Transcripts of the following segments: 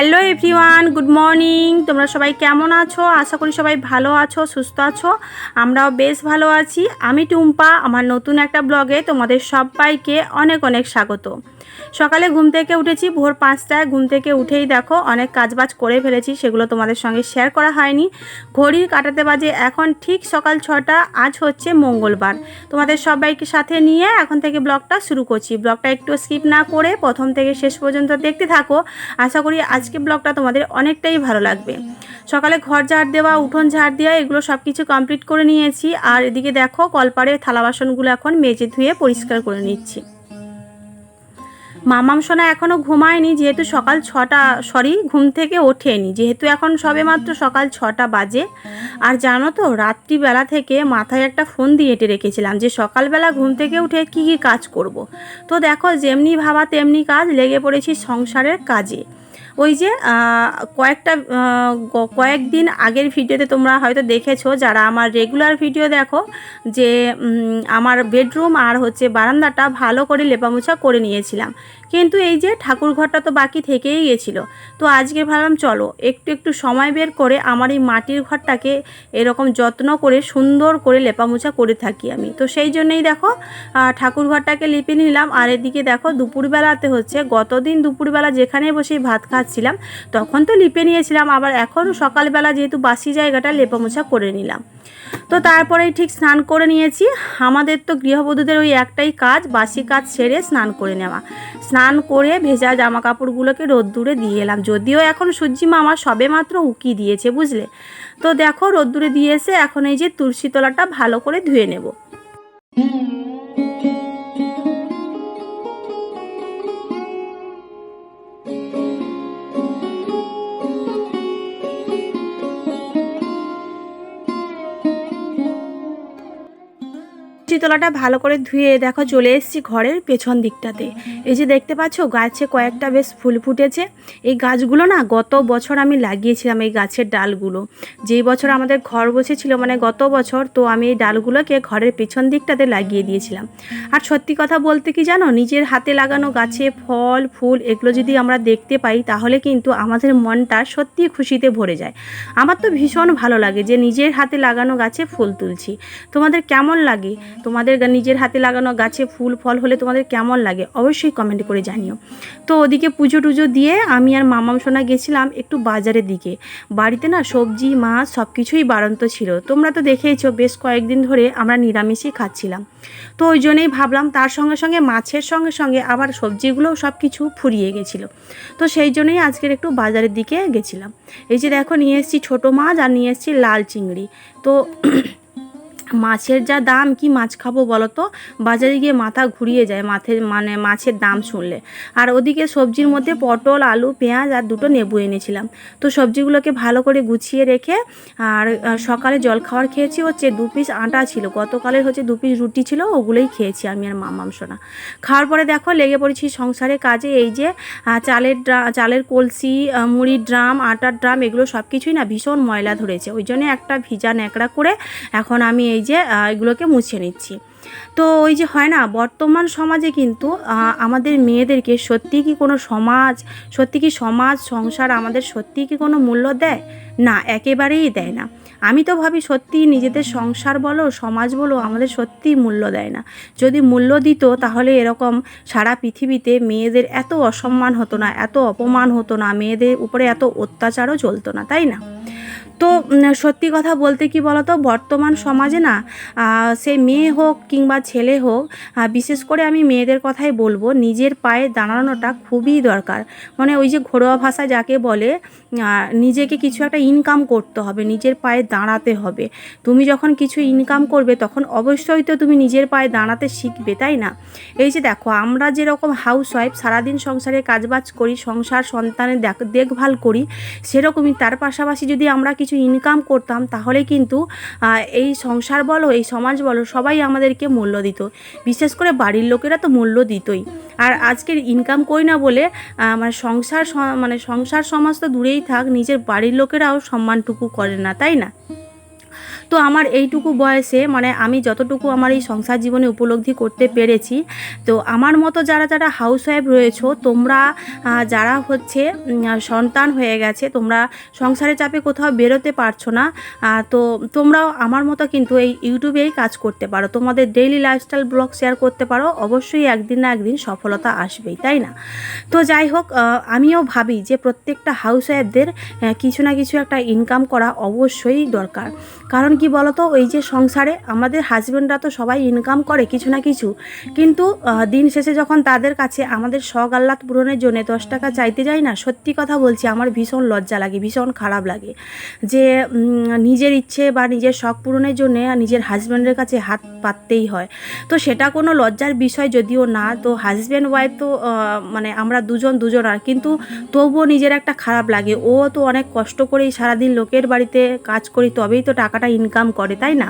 Hello everyone, good morning. তোমরা সবাই কেমন আছো? আশা করি সবাই ভালো আছো, সুস্থ আছো। আমরাও বেশ ভালো আছি। আমি টুম্পা, আমার নতুন একটা ব্লগে তোমাদের সবাইকে অনেক অনেক স্বাগত। সকালে ঘুম থেকে উঠেছি, ভোর পাঁচটায়। ঘুম থেকে উঠেই দেখো, অনেক কাজবাজ করে ফেলেছি, সেগুলো তোমাদের সঙ্গে শেয়ার করা হয়নি। ঘড়ির কাটাতে বাজে এখন ঠিক সকাল ছটা, আজ হচ্ছে মঙ্গলবার। তোমাদের সবাইকে সাথে নিয়ে এখন থেকে ব্লগটা শুরু করছি। ব্লগটা একটু স্কিপ না করে প্রথম থেকে শেষ পর্যন্ত দেখতে থাকো। আশা করি আজকে ব্লগটা তোমাদের অনেকটাই ভালো লাগবে। সকালে ঘর ঝাড় দেওয়া, উঠোন ঝাড় দেওয়া, এগুলো সব কিছু কমপ্লিট করে নিয়েছি। আর এদিকে দেখো কলপারে থালা বাসনগুলো এখন মেজে ধুয়ে পরিষ্কার করে নিচ্ছি। মামাম সোনা এখনও ঘুমায়নি, যেহেতু সকাল ছটা সরি ঘুম থেকে ওঠেনি। যেহেতু এখন সবে মাত্র সকাল ছটা বাজে। আর জানো তো, রাত্রিবেলা থেকে মাথায় একটা ফোন দিয়ে এঁটে রেখেছিলাম যে সকালবেলা ঘুম থেকে উঠে কি কি কাজ করব। তো দেখো, যেমনি ভাবা তেমনি কাজ, লেগে পড়েছি সংসারের কাজে। ওই যে কয়েকটা কয়েকদিন আগের ভিডিওতে তোমরা হয়তো দেখেছ, যারা আমার রেগুলার ভিডিও দেখো, যে আমার বেডরুম আর হচ্ছে বারান্দাটা ভালো করে লেপামোছা করে নিয়েছিলাম। কিন্তু এই যে ঠাকুর ঘরটা তো বাকি থেকেই গেছিল। তো আজকে ভাবলাম, চলো, একটু একটু সময় বের করে আমার এই মাটির ঘরটাকে এরকম যত্ন করে, সুন্দর করে লেপামোছা করে থাকি আমি। তো সেই জন্যই দেখো ঠাকুর ঘরটাকে লিপে নিলাম। আর এদিকে দেখো, দুপুরবেলাতে হচ্ছে, গতদিন দুপুরবেলা যেখানে বসে ভাত খাচ্ছিলাম তখন তো লিপে নিয়েছিলাম, আবার এখন সকালবেলা যেহেতু বাসি জায়গাটা লেপামোছা করে নিলাম। তো তারপরে ঠিক স্নান করে নিয়েছি। আমাদের তো গৃহবধূদের ওই একটাই কাজ, বাসি কাজ সেরে স্নান করে নেওয়া। স্নান করে ভেজা জামা কাপড়গুলোকে রোদ্দুরে দিয়ে এলাম। যদিও এখন সূর্যি মামা সবে মাত্র উকি দিয়েছে, বুঝলে? তো দেখো রোদ্দুরে দিয়ে এসে এখন এই যে তুলসী তলাটা ভালো করে ধুয়ে নেব। তলাটা ভালো করে ধুয়ে, দেখো চলে এসেছি ঘরের পেছন দিকটাতে। এই যে দেখতে পাচ্ছ, গাছে কয়েকটা বেশ ফুল ফুটেছে। এই গাছগুলো না, গত বছর আমি লাগিয়েছিলাম এই গাছের ডালগুলো। যেই বছর আমাদের ঘর বসেছিল মানে গত বছর, তো আমি এই ডালগুলোকে ঘরের পেছন দিকটাতে লাগিয়ে দিয়েছিলাম। আর সত্যি কথা বলতে কি জানো, নিজের হাতে লাগানো গাছে ফল, ফুল, এগুলো যদি আমরা দেখতে পাই, তাহলে কিন্তু আমাদের মনটা সত্যি খুশিতে ভরে যায়। আমার তো ভীষণ ভালো লাগে যে নিজের হাতে লাগানো গাছে ফুল তুলছি। তোমাদের কেমন লাগে? তোমাদের নিজের হাতে লাগানো গাছে ফুল, ফল হলে তোমাদের কেমন লাগে অবশ্যই কমেন্ট করে জানিও। তো ওদিকে পুজো টুজো দিয়ে আমি আর মামাম সোনা গেছিলাম একটু বাজারের দিকে। বাড়িতে না সবজি, মাছ সব কিছুই বাড়ন্ত ছিল। তোমরা তো দেখেইছো বেশ কয়েকদিন ধরে আমরা নিরামিষই খাচ্ছিলাম। তো ওই জন্যই ভাবলাম তার সঙ্গে সঙ্গে, মাছের সঙ্গে সঙ্গে আবার সবজিগুলোও সব কিছু ফুরিয়ে গেছিল। তো সেই জন্যই আজকের একটু বাজারের দিকে গেছিলাম। এই যে দেখো নিয়ে এসেছি ছোটো মাছ আর নিয়ে এসেছি লাল চিংড়ি। তো মাছের যা দাম, কি মাছ খাব বলো তো বাজারে গিয়ে মাথা ঘুরিয়ে যায় মাছের মানে মাছের দাম শুনলে। আর ওদিকে সবজির মধ্যে পটল, আলু, পেঁয়াজ আর দুটো নেবু এনেছিলাম। তো সবজিগুলোকে ভালো করে গুছিয়ে রেখে, আর সকালে জল খাবার খেয়েছি, হচ্ছে দু পিস আটা ছিল। গতকালের হচ্ছে দু পিস রুটি ছিল, ওগুলোই খেয়েছি আমি আর মামাম সোনা। খাওয়ার পরে দেখো লেগে পড়েছি সংসারে কাজে, এই যে চালের ড্রা, চালের কলসি মুড়ির ড্রাম, আটার ড্রাম, এগুলো সব কিছুই না ভীষণ ময়লা ধরেছে। ওই জন্য একটা ভিজা ন্যাকড়া করে এখন আমি এই যে এগুলোকে মুছে নিচ্ছি। তো ওই যে হয় না, বর্তমান সমাজে কিন্তু আমাদের মেয়েদেরকে সত্যি কি কোনো সমাজ, সত্যি কি সমাজ, সংসার আমাদের সত্যি কি কোনো মূল্য দেয়? না, একেবারেই দেয় না। আমি তো ভাবি সত্যি নিজেদের সংসার বলো, সমাজ বলো, আমাদের সত্যিই মূল্য দেয় না। যদি মূল্য দিত, তাহলে এরকম সারা পৃথিবীতে মেয়েদের এত অসম্মান হতো না, এত অপমান হতো না, মেয়েদের উপরে এত অত্যাচারও চলতো না, তাই না? তো সত্যি কথা বলতে কি বলতো, বর্তমান সমাজে না সে মেয়ে হোক কিংবা ছেলে হোক বিশেষ করে আমি মেয়েদের কথাই বলব, নিজের পায়ে দাঁড়ানোটা খুবই দরকার। মানে ওই যে ঘরোয়া ভাষা যাকে বলে নিজেকে কিছু একটা ইনকাম করতে হবে, নিজের পায়ে দাঁড়াতে হবে। তুমি যখন কিছু ইনকাম করবে, তখন অবশ্যই তো তুমি নিজের পায়ে দাঁড়াতে শিখবে, তাই না? এই যে দেখো, আমরা যেরকম হাউস ওয়াইফ সারাদিন সংসারে কাজবাজ করি, সংসার সন্তানের দেখ- দেখভাল করি, সেরকমই তার পাশাপাশি যদি আমরা কিছু ইনকাম করতাম, তাহলে কিন্তু এই সংসার বলো, এই সমাজ বলো, সবাই আমাদেরকে মূল্য দিত। বিশেষ করে বাড়ির লোকেরা তো মূল্য দিতই। আর আজকের ইনকাম করি না বলে মানে সংসার মানে সংসার সমাজ তো দূরেই থাক, নিজের বাড়ির লোকেরাও সম্মানটুকু করে না, তাই না? তো আমার এইটুকু বয়সে মানে আমি যতটুকু আমার এই সংসার জীবনে উপলব্ধি করতে পেরেছি, তো আমার মতো যারা যারা হাউস ওয়াইফ রয়েছো, তোমরা যারা হচ্ছে সন্তান হয়ে গেছে, তোমরা সংসারের চাপে কোথাও বেরোতে পারছ না তো তোমরাও আমার মতো কিন্তু এই ইউটিউবেই কাজ করতে পারো। তোমাদের ডেইলি লাইফস্টাইল ব্লগ শেয়ার করতে পারো, অবশ্যই একদিন না একদিন সফলতা আসবেই, তাই না? তো যাই হোক আমিও ভাবি যে প্রত্যেকটা হাউস ওয়াইফদের কিছু না কিছু একটা ইনকাম করা অবশ্যই দরকার। কারণ কি বলতো, ওই যে সংসারে আমাদের হাজব্যান্ডরা তো সবাই ইনকাম করে কিছু না কিছু। কিন্তু দিন শেষে যখন তাদের কাছে আমাদের শখ আহ্লাদ পূরণের জন্য দশ টাকা চাইতে যাই না, সত্যি কথা বলছি আমার ভীষণ লজ্জা লাগে, ভীষণ খারাপ লাগে। যে নিজের ইচ্ছে বা নিজের শখ পূরণের জন্য নিজের হাজব্যান্ডের কাছে হাত পাততেই হয়। তো সেটা কোনো লজ্জার বিষয় যদিও না, তো হাজব্যান্ড ওয়াইফ তো মানে আমরা দুজন দুজন আর, কিন্তু তবুও নিজের একটা খারাপ লাগে। ও তো অনেক কষ্ট করেই সারাদিন লোকের বাড়িতে কাজ করি, তবেই তো টাকাটা ইনকাম করে, তাই না?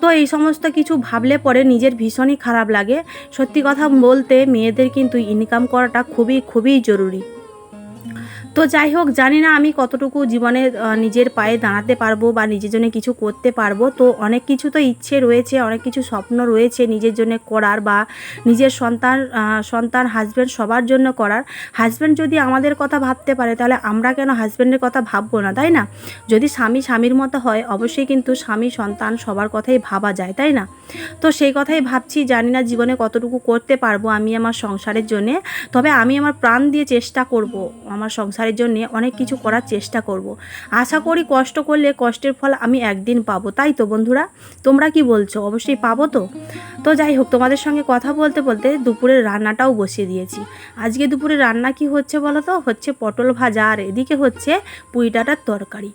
তো এই সমস্ত কিছু ভাবলে পরে নিজের ভীষণই খারাপ লাগে। সত্যি কথা বলতে মেয়েদের কিন্তু ইনকাম করাটা খুবই খুবই জরুরি। তো যাই হোক, জানি না আমি কতটুকু জীবনে নিজের পায়ে দাঁড়াতে পারব বা নিজের জন্য কিছু করতে পারব। তো অনেক কিছু তো ইচ্ছে রয়েছে, অনেক কিছু স্বপ্ন রয়েছে নিজের জন্য করার বা নিজের সন্তান সন্তান হাজব্যান্ড সবার জন্য করার। হাজব্যান্ড যদি আমাদের কথা ভাবতে পারে, তাহলে আমরা কেন হাজব্যান্ডের কথা ভাববো না, তাই না? যদি স্বামী স্বামীর মতো হয়, অবশ্যই কিন্তু স্বামী সন্তান সবার কথাই ভাবা যায়, তাই না? তো সেই কথাই ভাবছি, জানি না জীবনে কতটুকু করতে পারব আমি আমার সংসারের জন্যে। তবে আমি আমার প্রাণ দিয়ে চেষ্টা করব আমার সংসারের জন্য অনেক কিছু করার চেষ্টা করব। আশা করি কষ্ট করলে কষ্টের ফল আমি একদিন পাবো। তাই তো বন্ধুরা, তোমরা কি বলছো? অবশ্যই পাবো তো। তো যাই হোক, তোমাদের সঙ্গে কথা বলতে বলতে দুপুরের রান্নাটাও বসিয়ে দিয়েছি। আজকে দুপুরে রান্না কি হচ্ছে বলো তো? হচ্ছে পটল ভাজা, আর এদিকে হচ্ছে পুইডাটার তরকারি।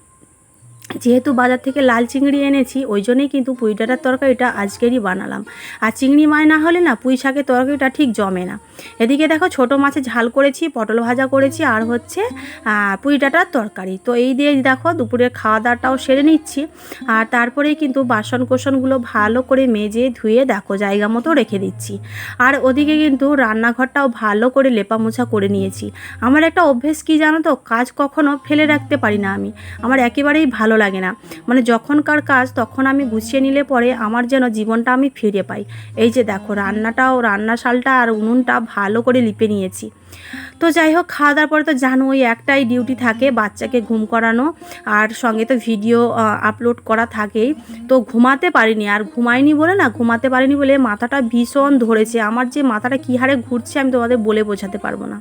যেহেতু বাজার থেকে লাল চিংড়ি এনেছি, ওই জন্যই কিন্তু পুঁই ডাঁটার তরকারিটা আজকেরই বানালাম। আর চিংড়ি মাছ না হলে না পুঁই শাকের তরকারিটা ঠিক জমে না। এদিকে দেখো ছোট মাছে ঝাল করেছি, পটল ভাজা করেছি, আর হচ্ছে পুঁই ডাঁটার তরকারি। তো এই দিয়ে দেখো দুপুরের খাওয়া দাওয়াটাও সেরে নিচ্ছি। আর তারপরেই কিন্তু বাসন কোসনগুলো ভালো করে মেজে ধুয়ে দেখো জায়গা মতো রেখে দিচ্ছি। আর ওদিকে কিন্তু রান্নাঘরটাও ভালো করে লেপা মোছা করে নিয়েছি। আমার একটা অভ্যেস কি জানো তো, কাজ কখনো ফেলে রাখতে পারি না আমি। আমার একেবারেই ভালো লাগে না। মানে যখনকার কাজ তখন আমি গুছিয়ে নিলে পরে আমার যেন জীবনটা আমি ফিরে পাই। এই যে দেখো, রান্নাটাও, রান্না শালটা আর উনুনটা ভালো করে লিপে নিয়েছি। তো যাই হোক, খাওয়া দাওয়ার পরে তো জানো ওই একটাই ডিউটি থাকে বাচ্চাকে ঘুম করানো। আর সঙ্গে তো ভিডিও আপলোড করা থাকেই। তো ঘুমাতে পারিনি, আর ঘুমাইনি বলে না, ঘুমাতে পারিনি বলে মাথাটা ভীষণ ধরেছে। আমার যে মাথাটা কী হারে ঘুরছে আমি তোমাদের বলে বোঝাতে পারব না।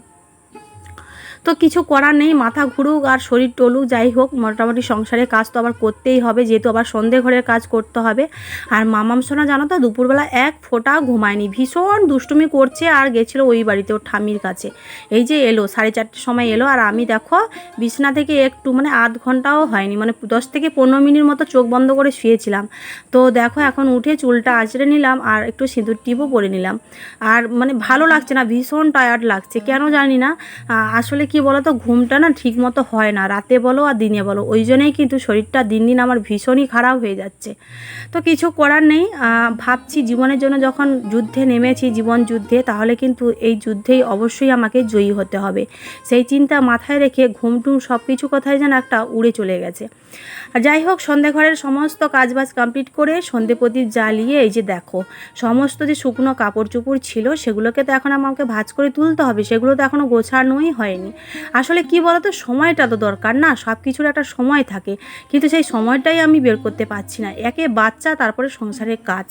তো কিছু করার নেই, মাথা ঘুরুক আর শরীর টলুক, যাই হোক, মোটামুটি সংসারের কাজ তো আবার করতেই হবে, যেহেতু আবার সন্ধে ঘরের কাজ করতে হবে। আর মামাম সোনা, জানো তো, দুপুরবেলা এক ফোঁটা ঘুমায়নি, ভীষণ দুষ্টুমি করছে আর গেছিল ওই বাড়িতে, ওর ঠামির কাছে। এই যে এলো, সাড়ে চারটের সময় এলো, আর আমি দেখো, বিছনা থেকে একটু মানে আধ ঘন্টাও হয়নি মানে দশ থেকে পনেরো মিনিট মতো চোখ বন্ধ করে শুয়েছিলাম। তো দেখো, এখন উঠে চুলটা আঁচড়ে নিলাম আর একটু সিঁদুর টিপও পরে নিলাম। আর মানে ভালো লাগছে না, ভীষণ টায়ার্ড লাগছে, কেন জানি না আসলে কি বলো তো ঘুমটা না ঠিক মতো হয় না। রাতে বলো আর দিনে বলো। ওই জন্যেই কিন্তু শরীরটা দিন দিন আমার ভীষণই খারাপ হয়ে যাচ্ছে। তো কিছু করার নেই। ভাবছি জীবনের জন্য যখন যুদ্ধে নেমেছি, জীবন যুদ্ধে, তাহলে কিন্তু এই যুদ্ধেই অবশ্যই আমাকে জয়ী হতে হবে। সেই চিন্তা মাথায় রেখে ঘুমটুম সব কিছু কথাই যেন একটা উড়ে চলে গেছে। আর যাই হোক, সন্ধে ঘরের সমস্ত কাজবাজ কমপ্লিট করে সন্ধে প্রদীপ জ্বালিয়ে এই যে দেখো, সমস্ত যে শুকনো কাপড় চোপড় ছিল, সেগুলোকে তো এখন আমাকে ভাজ করে তুলতে হবে। সেগুলো তো এখনও গোছানোই হয়নি। আসলে কি বলতো, সময়টা তো দরকার না সব কিছুর একটা সময় থাকে। কিন্তু সেই সময়টাই আমি বের করতে পারছি না। একে বাচ্চা, তারপরে সংসারের কাজ।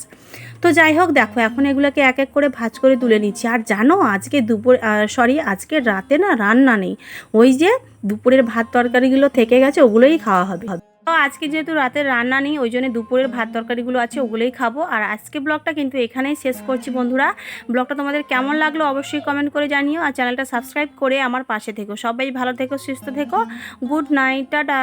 তো যাই হোক, দেখো, এখন এগুলোকে এক এক করে ভাজ করে তুলে নিচ্ছি। আর জানো, আজকে দুপুর সরি আজকে রাতে না রান্না নেই। ওই যে দুপুরের ভাত তরকারিগুলো থেকে গেছে, ওগুলোই খাওয়া হবে। আজকে যেহেতু রাতের রান্না নেই, ওই জন্য দুপুরের ভাত তরকারিগুলো আছে, ওগুলোই খাব। আর আজকে ব্লগটা কিন্তু এখানেই শেষ করছি বন্ধুরা। ব্লগটা তোমাদের কেমন লাগল অবশ্যই কমেন্ট করে জানিও। আর চ্যানেলটা সাবস্ক্রাইব করে আমার পাশে থেকো। সবাই ভালো থেকো, সুস্থ থেকো। Good night tata.